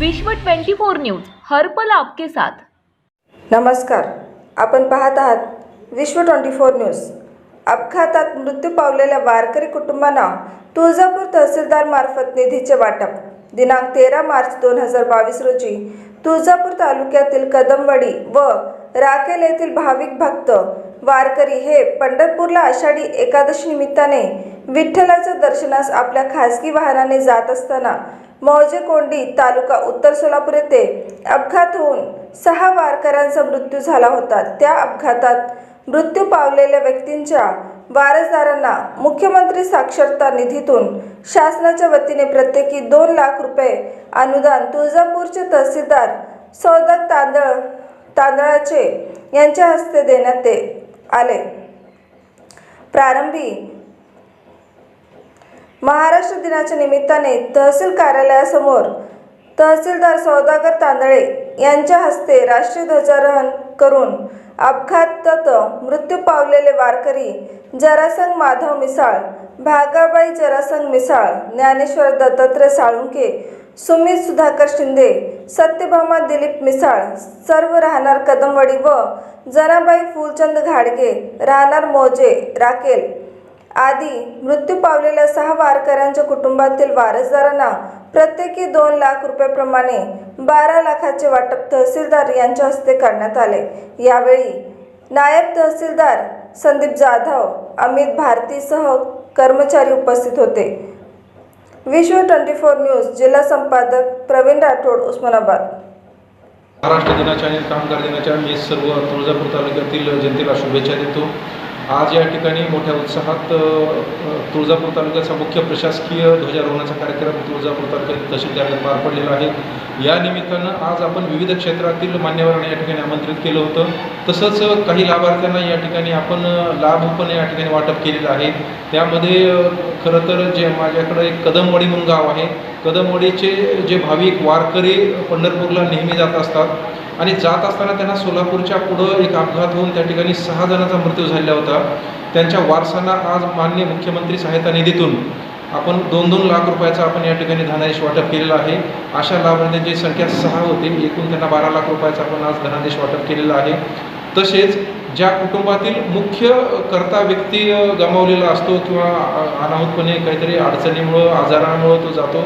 विश्व 24 न्यूज हर्पल आपके साथ. नमस्कार. आपण पाहत आहात विश्व ट्वेंटी फोर न्यूज. अपघातात मृत्यू पावलेल्या वारकरी कुटुंबांना तुळजापूर तहसीलदार मार्फत निधीचे वाटप. दिनांक तेरा मार्च दोन हजार बावीस रोजी तुळजापूर तालुक्यातील कदमवाडी व राखेल येथील भाविक भक्त वारकरी हे पंढरपूरला आषाढी एकादशी निमित्ताने विठ्ठलाच्या दर्शनास आपल्या खासगी वाहनाने जात असताना मौजेकोंडी तालुका उत्तर सोलापूर येथे अपघात होऊन सहा वारकऱ्यांचा मृत्यू झाला होता. त्या अपघातात मृत्यू पावलेल्या व्यक्तींच्या वारसदारांना मुख्यमंत्री साक्षरता निधीतून शासनाच्या वतीने प्रत्येकी दोन लाख रुपये अनुदान तुळजापूरचे तहसीलदार सौदक तांदळ तांदळाचे यांच्या हस्ते देण्यात आले. प्रारंभी महाराष्ट्र दिनाच्या निमित्ताने तहसील कार्यालयासमोर तहसीलदार सौदागर तांदळे यांच्या हस्ते राष्ट्रीय ध्वजारोहण करून अपघातात मृत्यू पावलेले वारकरी जरासंग माधव मिसाळ भागाबाई जरासंग मिसाळ ज्ञानेश्वर दत्तात्रय साळुंके सुमित सुधाकर शिंदे सत्यभामा दिलीप मिसाळ सर्व राहणार कदमवाडी व जनाबाई फुलचंद घाडगे राहणार मोजे राकेल आधी मृत्यू पावलेल्या सहा वारकऱ्यांच्या कुटुंबातील वारसदारांना प्रत्येकी दोन लाख रुपयाप्रमाणे बारा लाखाचे वाटप तहसीलदार यांच्या हस्ते करण्यात आले. यावेळी नायब तहसीलदार संदीप जाधव अमित भारतीसह कर्मचारी उपस्थित होते. विश्व ट्वेंटी फोर न्यूज जिल्हा संपादक प्रवीण राठोड उस्मानाबाद. महाराष्ट्र दिनाच्या आणि कामगार दिनाच्या मी सर्व तुळजापूर तालुक्यातील जनतेला शुभेच्छा देतो. आज या ठिकाणी मोठ्या उत्साहात तुळजापूर तालुक्याचा मुख्य प्रशासकीय ध्वजारोहणाचा कार्यक्रम तुळजापूर तालुक्यात तहसीलदारात पार पडलेला आहे. या निमित्तानं आज आपण विविध क्षेत्रातील मान्यवरांना या ठिकाणी आमंत्रित केलं होतं. तसंच काही लाभार्थ्यांना या ठिकाणी आपण लाभ पण या ठिकाणी वाटप केलेलं आहे. त्यामध्ये खरं तर जे माझ्याकडं एक कदमवाडी म्हणून गाव आहे. कदमवाडीचे जे भाविक वारकरी पंढरपूरला नेहमी जात असतात. आणि जात असताना त्यांना सोलापूरच्या पुढं एक अपघात होऊन त्या ठिकाणी सहा जणांचा मृत्यू झालेला होता. त्यांच्या वारसांना आज मान्य मुख्यमंत्री सहायता निधीतून आपण दोन दोन लाख रुपयाचा आपण या ठिकाणी धनादेश वाटप केलेला आहे. अशा लाभार्थ्यांची संख्या सहा होती एकूण त्यांना बारा लाख रुपयाचा आपण आज धनादेश वाटप केलेला आहे. तसेच ज्या कुटुंबातील मुख्य कर्ता व्यक्ती गमावलेला असतो किंवा अनाहूतपणे काहीतरी अडचणीमुळं आजारामुळं तो जातो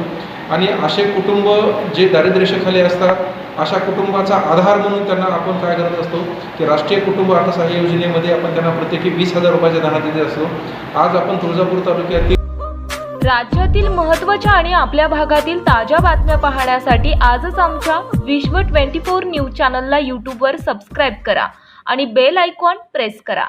आणि असे कुटुंब जे दारिद्र्यरेषेखाली असतात अशा कुटुंबाचा आधार म्हणून त्यांना आपण काय करत असतो की राष्ट्रीय कुटुंब अर्थसहाय्य योजनेमध्ये आपण त्यांना प्रत्येकी वीस हजार रुपयाचे धना देत असतो. आज आपण तुळजापूर तालुक्यातील राज्यातील महत्त्वाच्या आणि आपल्या भागातील ताज्या बातम्या पाहण्यासाठी आजच आमच्या विश्व 24 न्यूज चॅनलला यूट्यूबवर सबस्क्राईब करा आणि बेल आयकॉन प्रेस करा.